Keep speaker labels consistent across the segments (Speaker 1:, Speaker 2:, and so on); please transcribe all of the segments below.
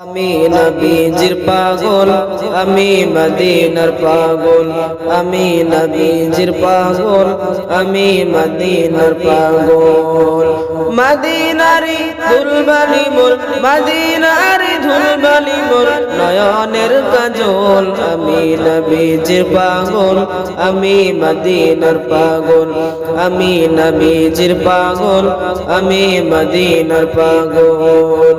Speaker 1: আমি নবীজির পাগল, আমি মদিনার পাগল, আমি নবীজির পাগল, আমি মদিনার পাগল। মদিনারি ধুলবালি মোর, মদিনারি ধুলবালি মোর নয়নের কাজল, আমি নবীজির পাগল, আমি মদিনার পাগল, আমি নবীজির পাগল, আমি মদিনার পাগল।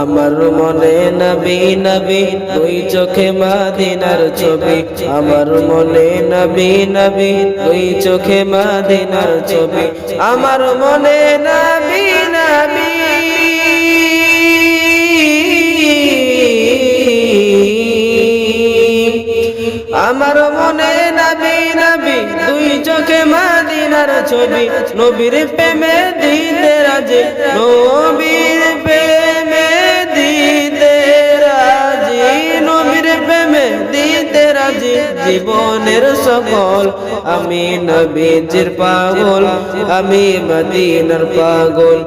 Speaker 1: আমার মনে নবী নবী, দুই চোখে মাদিনার ছবি। আমার মনে নবী নবী, দুই চোখে মাদিনার ছবি। আমার মনে নবী নবী আমার মনে নবী নবী, দুই চোখে মাদিনার ছবি। নবীর প্রেমে দিতে রাজে, নবীর প্রেমে দিতে রাজি। নবীর প্রেমে দিতে রাজি, জীবনের সকল। আমি নবীজির পাগল, আমি মদিনার পাগল।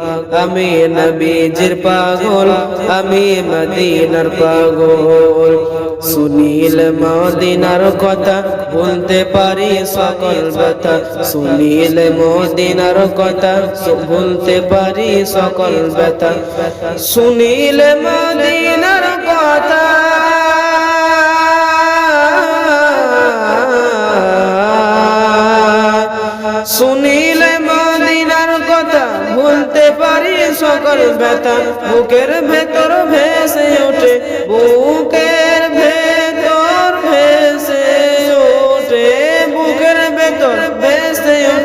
Speaker 1: আমি নবীজির পাগল, আমি মদিনার পাগল। সুনীল মদিনার কথা বলতে পারি সকল ব্যথা। সুনীল মদিনার কথা বলতে পারি সকল ব্যথা। সুনীল মদিনার কথা সুনীল মদিনার কথা ভুলতে পারি সকল ব্যথা। বুকের ভেতর ভেসে ওঠে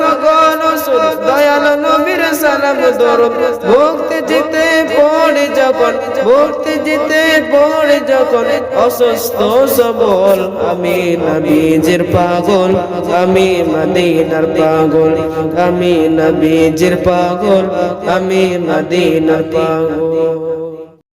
Speaker 1: সকল দয়াল নবীর সালাম দরুদ। ভক্তি জিতে পড়ে যখন, ভক্তি জিতে পড়ে যখন, অসুস্থ সবল আমি নবীজির পাগল, আমি মদিনার পাগল, আমি নবীজির পাগল, আমি মদিনার পাগল।